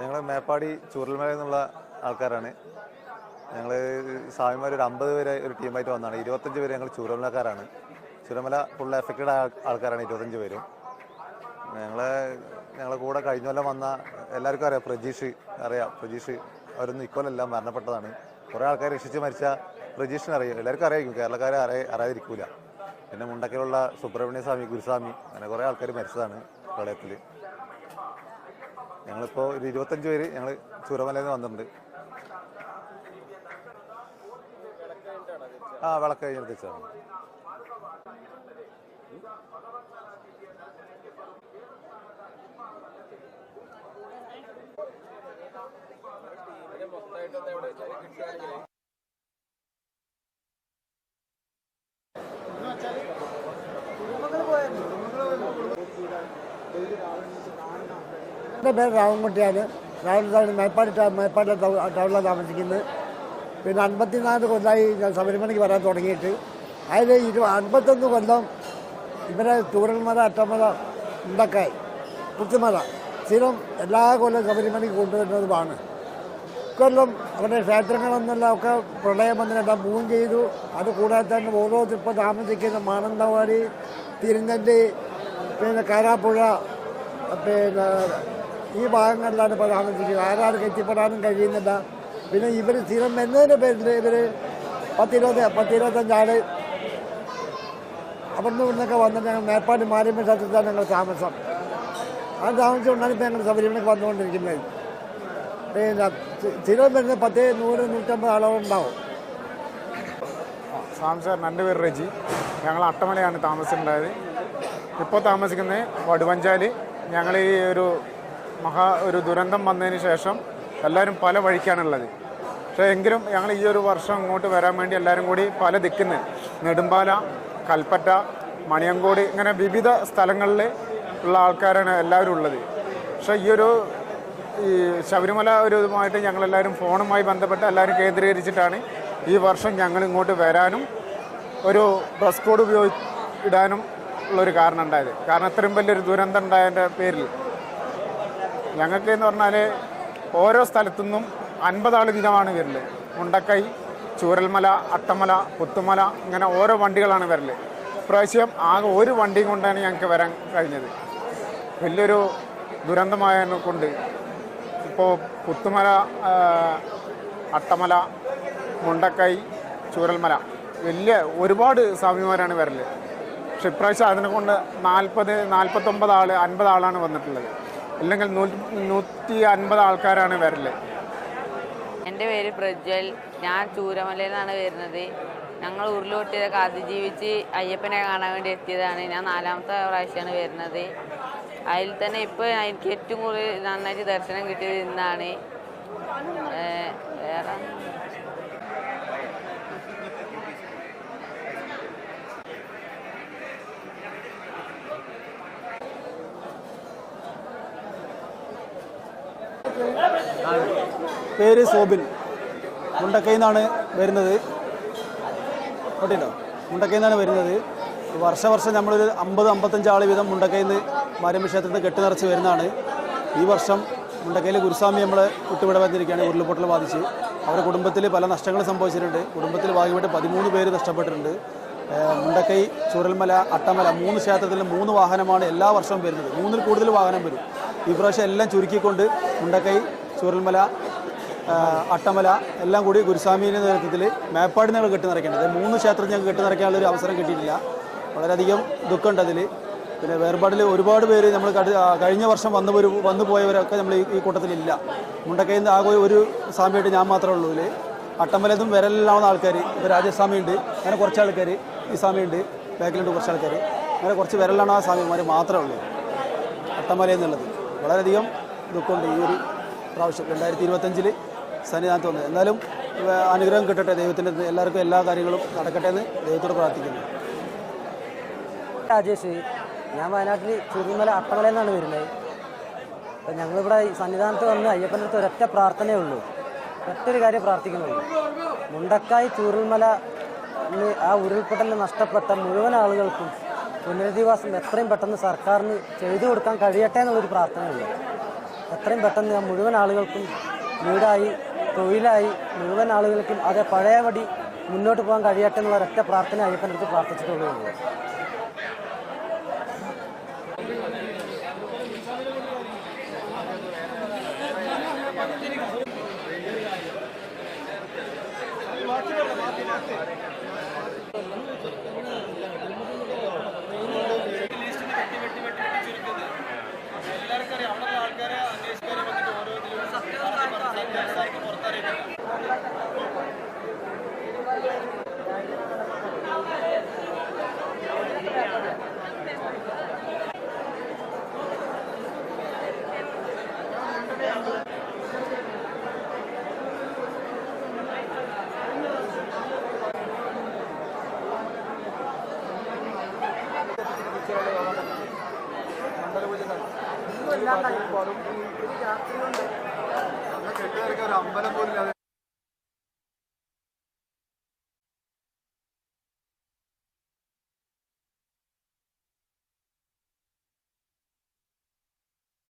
ഞങ്ങൾ മേപ്പാടി ചൂരൽമല എന്നുള്ള ആൾക്കാരാണ്. ഞങ്ങൾ സ്വാമിമാർ ഒരു അമ്പത് പേര് ഒരു ടീമായിട്ട് വന്നതാണ്. ഇരുപത്തഞ്ച് പേര് ഞങ്ങൾ ചൂരൽമലക്കാരാണ്. ചുരമല ഫുൾ എഫക്റ്റഡ് ആൾക്കാരാണ് ഇരുപത്തഞ്ച് പേരും. ഞങ്ങൾ ഞങ്ങളെ കൂടെ കഴിഞ്ഞ കൊല്ലം വന്ന എല്ലാവർക്കും അറിയാം പ്രജീഷ് അറിയാം. പ്രജീഷ് അവരൊന്നും ഇക്കൊല്ലല്ല മരണപ്പെട്ടതാണ്. കുറേ ആൾക്കാർ രക്ഷിച്ച് മരിച്ച പ്രജീഷിനെ അറിയാം എല്ലാവർക്കും അറിയായിരിക്കും. കേരളക്കാരെ അറിയ അറിയാതിരിക്കൂല. പിന്നെ മുണ്ടക്കലുള്ള സുബ്രഹ്മണ്യ സ്വാമി ഗുരുസ്വാമി അങ്ങനെ കുറേ ആൾക്കാർ മരിച്ചതാണ് പ്രളയത്തിൽ ഞങ്ങളിപ്പോൾ ഒരു ഇരുപത്തഞ്ച് പേര് ഞങ്ങൾ ചൂരമലയിൽ നിന്ന് വന്നിട്ടുണ്ട്. ആ വിളക്ക് കഴിഞ്ഞെടുത്ത് വെച്ചതാണ്. എന്റെ പേര് രാമൻകുട്ടിയാണ് രാവിലെ മേപ്പാടി ടൗ- മേപ്പാടി ടൗ- ടൗണിലാണ് താമസിക്കുന്നത്. പിന്നെ അൻപത്തിനാല് കൊല്ലമായി ഞാൻ ശബരിമലയ്ക്ക് വരാൻ തുടങ്ങിയിട്ട്. അതിൽ ഇരു അൻപത്തൊന്ന് കൊല്ലം ഇവരെ ചൂരൽമല അട്ടമല ഉണ്ടക്കായി പുത്തുമല സ്ഥിരം എല്ലാ കൊല്ലം ശബരിമലയ്ക്ക് കൊണ്ടുവരുന്നതുമാണ്. ഇക്കൊല്ലം അവരുടെ ക്ഷേത്രങ്ങളെന്നെല്ലാം ഒക്കെ പ്രളയം വന്നിട്ടെല്ലാം പൂവും ചെയ്തു. അത് കൂടാതെ തന്നെ ഓരോ ഇപ്പോൾ താമസിക്കുന്ന മാനന്തവാടി തിരുനെല്ലി പിന്നെ കാരാപ്പുഴ പിന്നെ ഈ ഭാഗങ്ങളിലാണ് ഇപ്പോൾ താമസിക്കുന്നത് ആരാരും എത്തിപ്പെടാനും കഴിയുന്നില്ല. പിന്നെ ഇവർ സ്ഥിരം എന്നതിന്റെ പേരിൽ ഇവർ പത്തിരുപത് പത്തിരുപത്തഞ്ചാൾ അവിടുന്ന് ഇവിടുന്നൊക്കെ വന്നിട്ട് ഞങ്ങൾ മേപ്പാടി മാരിയമ്മ ക്ഷേത്രത്തിലാണ് ഞങ്ങൾ താമസം. ആ താമസിച്ചുകൊണ്ടാണ് ഇപ്പോൾ ഞങ്ങൾ ശബരിമലയ്ക്ക് വന്നുകൊണ്ടിരിക്കുന്നത്. പിന്നെ സ്ഥി- സ്ഥിരം വരുന്ന പത്ത് നൂറ് നൂറ്റമ്പത് ആളുകളുണ്ടാവും സ്വാമി സാംസാറിന് എന്റെ പേര് റെജി. ഞങ്ങൾ അട്ടമലയാണ് താമസിച്ചിട്ടുണ്ടായത്. ഇപ്പോൾ താമസിക്കുന്നത് വടുവഞ്ചാലി ഞങ്ങൾ ഈ ഒരു മഹാ ഒരു ദുരന്തം വന്നതിന് ശേഷം എല്ലാവരും പല വഴിക്കാണുള്ളത്. പക്ഷേ എങ്കിലും ഞങ്ങൾ ഈ ഒരു വർഷം ഇങ്ങോട്ട് വരാൻ വേണ്ടി എല്ലാവരും കൂടി പല ദിക്കുന്ന് നെടുമ്പാല കൽപ്പറ്റ മണിയങ്കോട് ഇങ്ങനെ വിവിധ സ്ഥലങ്ങളിൽ ഉള്ള ആൾക്കാരാണ് എല്ലാവരും ഉള്ളത്. പക്ഷേ ഈ ഒരു ഈ ശബരിമല ഒരു ഇതുമായിട്ട് ഞങ്ങളെല്ലാവരും ഫോണുമായി ബന്ധപ്പെട്ട് എല്ലാവരും കേന്ദ്രീകരിച്ചിട്ടാണ് ഈ വർഷം ഞങ്ങൾ ഇങ്ങോട്ട് വരാനും ഒരു ഡ്രസ് കോഡ് ഉപയോഗി ഇടാനും ഉള്ളൊരു കാരണം ഉണ്ടായത്. കാരണം ഇത്രയും വലിയൊരു ദുരന്തം ഉണ്ടായതിന്റെ പേരിൽ. ഞങ്ങൾക്ക് എന്ന് പറഞ്ഞാൽ ഓരോ സ്ഥലത്തുനിന്നും അൻപതാൾ വീതമാണ് വരൽ. മുണ്ടക്കൈ ചൂരൽമല അട്ടമല പുത്തുമല ഇങ്ങനെ ഓരോ വണ്ടികളാണ് വരൽ. ഇപ്രാവശ്യം ആകെ ഒരു വണ്ടി കൊണ്ടാണ് ഞങ്ങൾക്ക് വരാൻ കഴിഞ്ഞത്. വലിയൊരു ദുരന്തമായതിനെ കൊണ്ട് ഇപ്പോൾ പുത്തുമല അട്ടമല മുണ്ടക്കൈ ചൂരൽമല വലിയ ഒരുപാട് സ്വാമിമാരാണ് വരൽ. പക്ഷെ ഇപ്രാവശ്യം അതിനെ കൊണ്ട് നാൽപ്പത് നാൽപ്പത്തൊമ്പത് ആൾ അൻപത് ആളാണ് വന്നിട്ടുള്ളത്. അല്ലെങ്കിൽ നൂറ്റി നൂറ്റി അൻപത് ആൾക്കാരാണ് വരൽ. എന്റെ പേര് പ്രജ്വൽ. ഞാൻ ചൂരമലയിൽ നിന്നാണ് വരുന്നത്. ഞങ്ങൾ ഉരുളുപൊട്ടിയതൊക്കെ അതിജീവിച്ച് അയ്യപ്പനെ കാണാൻ വേണ്ടി എത്തിയതാണ്. ഞാൻ നാലാമത്തെ പ്രാവശ്യമാണ് വരുന്നത്. അതിൽ തന്നെ ഇപ്പോൾ എനിക്ക് ഏറ്റവും കൂടുതൽ നന്നായിട്ട് ദർശനം കിട്ടിയത് ഇന്നാണ്. വേറെ? പേര് സോബിൻ. മുണ്ടക്കയിൽ നിന്നാണ് വരുന്നത്. കേട്ടോ മുണ്ടക്കയിൽ നിന്നാണ് വരുന്നത്. വർഷവർഷം നമ്മളൊരു അമ്പത് അമ്പത്തഞ്ച് ആൾ വീതം മുണ്ടക്കയിൽ നിന്ന് മാരമ്പ ക്ഷേത്രത്തിൽ കെട്ടി നിറച്ച് വരുന്നതാണ്. ഈ വർഷം മുണ്ടക്കയിലെ ഗുരുസ്വാമി നമ്മൾ വിട്ടുവിട വന്നിരിക്കുകയാണ് ഉരുളപൊട്ടൽ ബാധിച്ച്. അവരുടെ കുടുംബത്തിൽ പല നഷ്ടങ്ങൾ സംഭവിച്ചിട്ടുണ്ട്. കുടുംബത്തിൽ ഭാഗ്യമായിട്ട് പതിമൂന്ന് പേര് നഷ്ടപ്പെട്ടിട്ടുണ്ട്. മുണ്ടക്കൈ ചുരൽമല അട്ടമല മൂന്ന് ക്ഷേത്രത്തിൽ മൂന്ന് വാഹനമാണ് എല്ലാ വർഷവും വരുന്നത്. മൂന്നിൽ കൂടുതൽ വാഹനം വരും. ഈ പ്രാവശ്യം എല്ലാം ചുരുക്കിക്കൊണ്ട് മുണ്ടക്കൈ ചൂരൽമല അട്ടമല എല്ലാം കൂടി ഗുരുസ്വാമിയുടെ നേതൃത്വത്തിൽ മേപ്പാടി ഞങ്ങൾ കെട്ടി നിറയ്ക്കേണ്ടത് മൂന്ന് ക്ഷേത്രം ഞങ്ങൾക്ക് കെട്ടി നിറയ്ക്കാനുള്ള ഒരു അവസരം കിട്ടിയിട്ടില്ല. വളരെയധികം ദുഃഖമുണ്ട് അതിൽ. പിന്നെ വേർപാടിൽ ഒരുപാട് പേര് നമ്മൾ കഴിഞ്ഞ വർഷം വന്നു ഒരു വന്നു പോയവരൊക്കെ നമ്മൾ ഈ- കൂട്ടത്തിലില്ല. മുണ്ടക്കയിൽ നിന്ന് ആകെ ഒരു സ്വാമിയായിട്ട് ഞാൻ മാത്രമേ ഉള്ളൂ ഇതിൽ. അട്ടമലത്തും വിരലിലാവുന്ന ആൾക്കാർ ഇപ്പോൾ രാജസ്വാമി ഉണ്ട് അങ്ങനെ കുറച്ച് ആൾക്കാർ ഈ സ്വാമി ഉണ്ട് ബാക്കിലുണ്ട് കുറച്ച് ആൾക്കാർ. അങ്ങനെ കുറച്ച് വിരലാണ് ആ സ്വാമിമാർ മാത്രമേ ഉള്ളൂ അട്ടമല എന്നുള്ളത് വളരെയധികം ദുഃഖമുണ്ട് ഈ ഒരു പ്രാവശ്യം രണ്ടായിരത്തി ഇരുപത്തഞ്ചിൽ സന്നിധാനത്ത് വന്നത്. എന്നാലും അനുഗ്രഹം കിട്ടട്ടെ ദൈവത്തിന്റെ എല്ലാവർക്കും എല്ലാ കാര്യങ്ങളും നടക്കട്ടെ എന്ന് ദൈവത്തോട് പ്രാർത്ഥിക്കുന്നു. രാജേഷ് ഞാൻ വയനാട്ടിൽ ചുരുമല അട്ടമല നിന്നാണ് വരുന്നത്. അപ്പം ഞങ്ങളിവിടെ സന്നിധാനത്ത് വന്ന് അയ്യപ്പന്റെ അടുത്ത് ഒരൊറ്റ പ്രാർത്ഥനയേ ഉള്ളൂ. ഒറ്റൊരു കാര്യം പ്രാർത്ഥിക്കുന്നുള്ളൂ മുണ്ടക്കായ് ചൂരുമല ആ ഉരുൾപൊട്ടലിൽ നഷ്ടപ്പെട്ട മുഴുവൻ ആളുകൾക്കും പുനരധിവാസം എത്രയും പെട്ടെന്ന് സർക്കാരിന് ചെയ്തു കൊടുക്കാൻ കഴിയട്ടെ എന്നുള്ളൊരു പ്രാർത്ഥനയുണ്ട്. എത്രയും പെട്ടെന്ന് മുഴുവൻ ആളുകൾക്കും വീടായി തൊഴിലായി മുഴുവൻ ആളുകൾക്കും അതേ പഴയപടി മുന്നോട്ട് പോകാൻ കഴിയട്ടെ എന്നുള്ള ഒരൊറ്റ പ്രാർത്ഥന അയ്യപ്പന്റെ അടുത്ത് കെട്ടുകാർക്ക് ഒരു അമ്പലം പോലും